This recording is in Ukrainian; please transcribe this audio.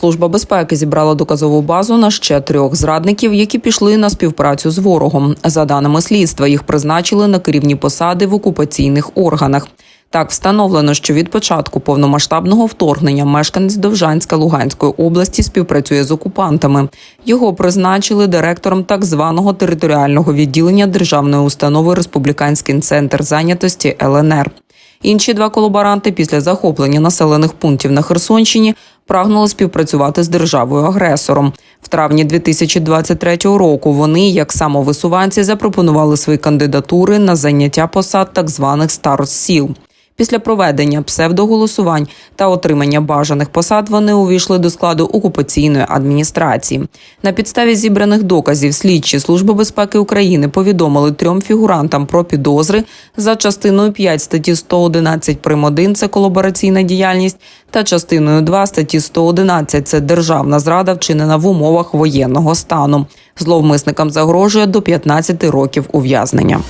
Служба безпеки зібрала доказову базу на ще трьох зрадників, які пішли на співпрацю з ворогом. За даними слідства, їх призначили на керівні посади в окупаційних органах. Так встановлено, що від початку повномасштабного вторгнення мешканець Довжанська Луганської області співпрацює з окупантами. Його призначили директором так званого територіального відділення державної установи Республіканський центр зайнятості ЛНР. Інші два колаборанти після захоплення населених пунктів на Херсонщині прагнули співпрацювати з державою агресором. В травні 2023 року вони, як самовисуванці, запропонували свої кандидатури на заняття посад так званих старост сіл. Після проведення псевдоголосувань та отримання бажаних посад вони увійшли до складу окупаційної адміністрації. На підставі зібраних доказів слідчі Служби безпеки України повідомили трьом фігурантам про підозри за частиною 5 статті 111 прим. 1 – це колабораційна діяльність, та частиною 2 статті 111 – це державна зрада, вчинена в умовах воєнного стану. Зловмисникам загрожує до 15 років ув'язнення.